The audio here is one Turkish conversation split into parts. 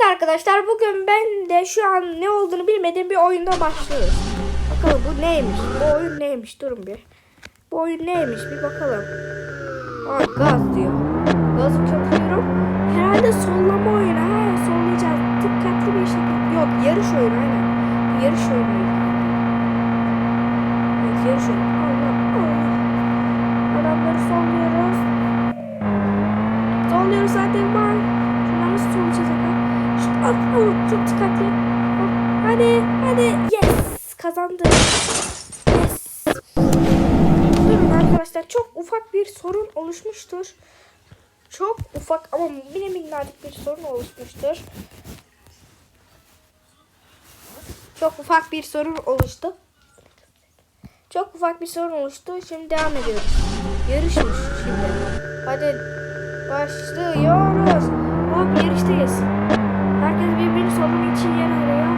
Evet arkadaşlar bugün ben de şu an ne olduğunu bilmediğim bir oyunda başlıyoruz. Bakalım bu neymiş? Bu oyun neymiş? Durun bir. Bu oyun neymiş? Bir bakalım. Aa gaz diyor. Gazı köpürüyorum. Herhalde sollama oyunu. Ha sollayacağız. Dikkatli bir şekilde. Yok yarış oyunu aynen. Yarış oyunu. Arkadaşlar çok ufak bir sorun oluşmuştur. Çok ufak ama mini minnacık bir sorun oluşmuştur. Çok ufak bir sorun oluştu. Çok ufak bir sorun oluştu. Şimdi devam ediyoruz. Yarışmış şimdi. Hadi başlıyoruz. Hop yarıştayız. Herkes birbirini sollamak için yer arıyor.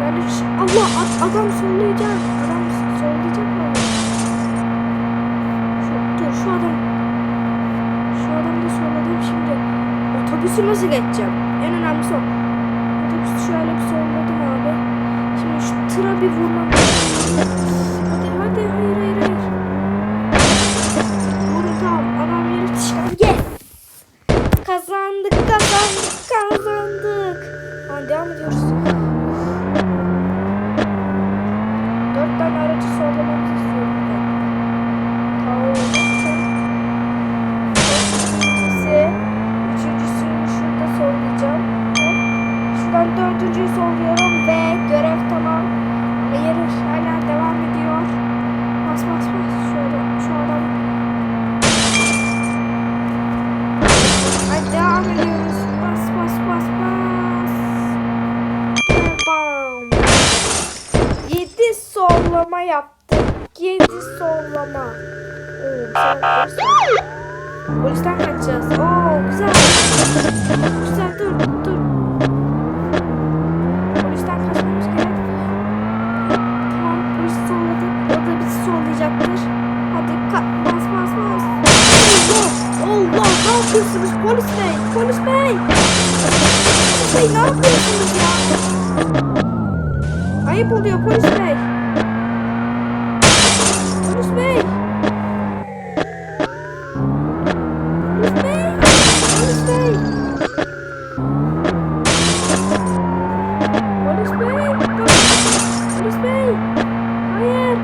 Ben de Allah adam sollayacak. Adam sollayacak Otobüsü nasıl geçeceğim? En önemlisi o. Otobüsü şöyle bir solladım abi. Şimdi şu tıra bir vurmam lazım. Hadi hadi hayır hayır hayır. Sollama. Oo, güzel. Polisten kaçacağız. Oo güzel. Güzel dur dur. Polisten kaçmamız gerek. Tamam polis solladık. O da bizi sollayacaktır. Hadi ka bas bas bas. Allah! Allah! Ne yapıyorsunuz polis bey? Polis bey! Polis bey ne yapıyorsunuz ya? Ayıp oluyor polis bey.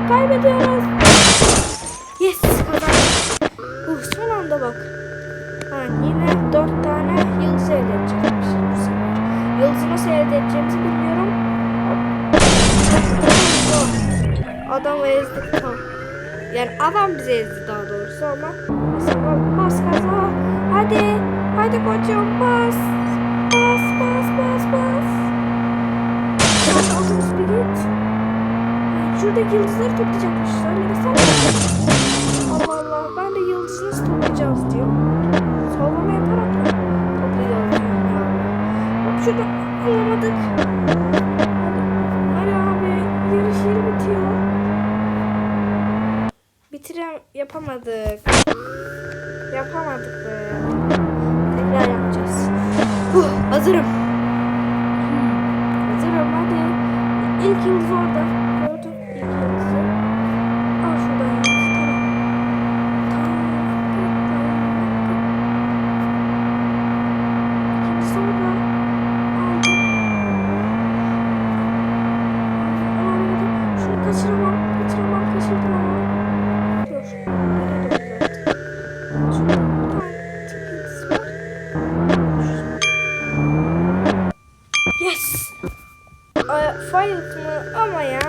Kaybediyoruz. Yes kazandık. Uh, son anda bak. Ha, yine dört tane yıldız elde edeceğiz. Yıldızı nasıl elde edeceğimizi bilmiyorum. Adam ezdik tam. Yani adam bizi ezdi daha doğrusu ama. Mesela bas gaza. Hadi. Hadi koçum bas. Bas bas bas bas. Şuradaki yıldızları toplayacakmış. Söylesene. Allah Allah. Ben de yıldızı toplayacağız diyor. Sallama yaparak mı toplayacağız diyor. Hop şurada alamadık. Hadi abi. Yarış yeri bitiyor. Bitirem yapamadık. Yapamadık be. Tekrar yapacağız. Huh, hazırım. Hazırım hadi. İlk yıldız orada. Ay, Failed mı? Ama ya.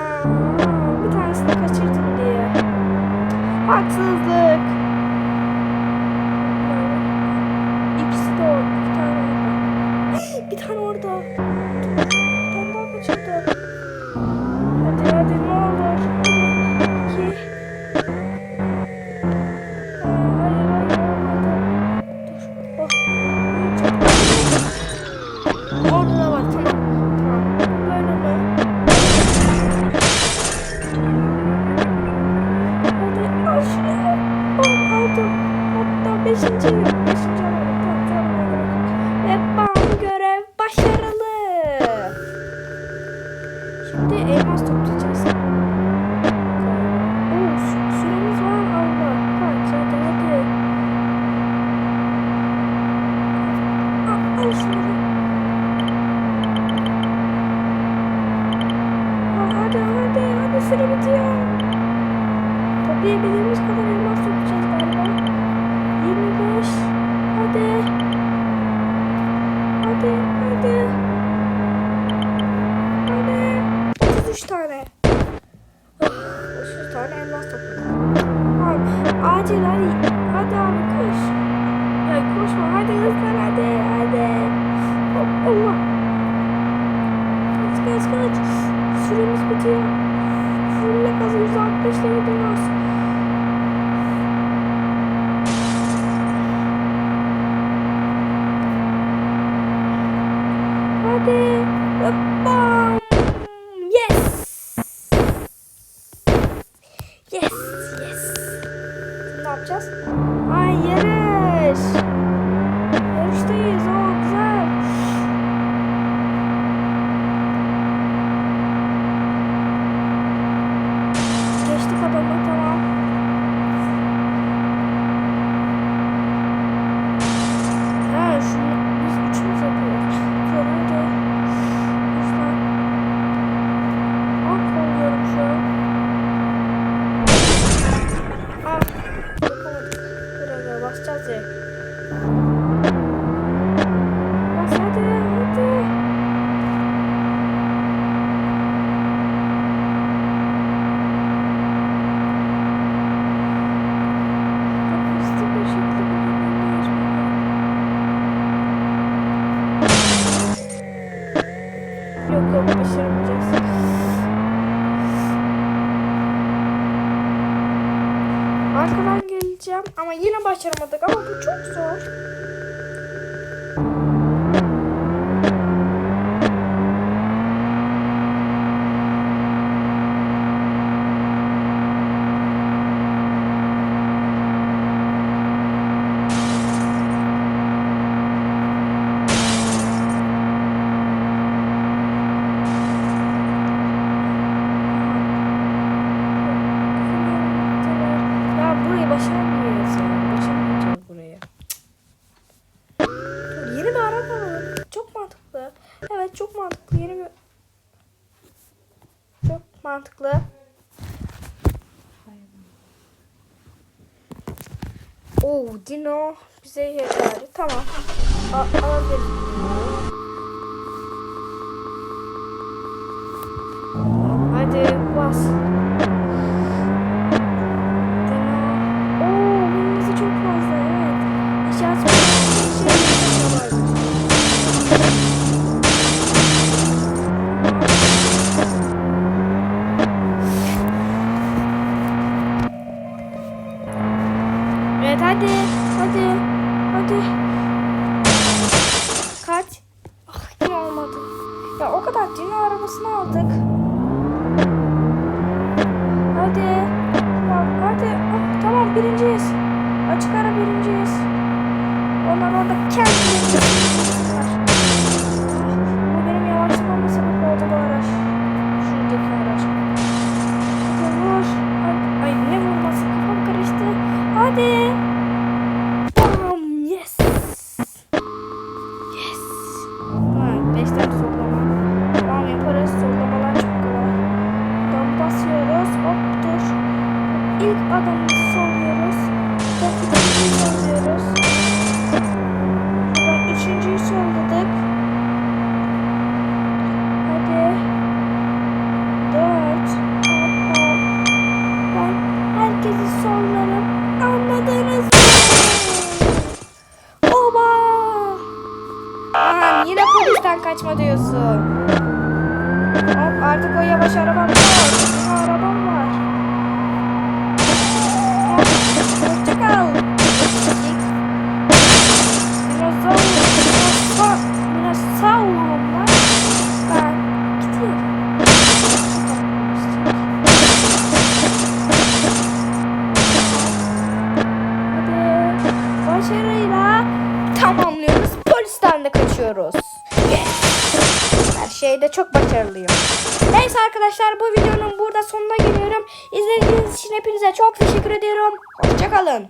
yapacağız? Ay yarış. Yarıştayız. O güzel. Geçtik adamı tamam. yapacağız ya. Bas hadi hadi. Çok hızlı bir şekilde Yok yok başaramayacağız. Arkadaşlar başaracağım. Ama yine başaramadık. Ama bu çok zor. başardım. mantıklı. Oo Dino bize yer verdi. Tamam. A alabilirim. Hadi bas. Yavaş arabam var. Benim arabam var. Portakal. Dinozor. Dinozor. Dinozor. başarıyla tamamlıyoruz. Polisten de kaçıyoruz. Her şeyde çok başarılıyım arkadaşlar bu videonun burada sonuna geliyorum. İzlediğiniz için hepinize çok teşekkür ediyorum. Hoşçakalın.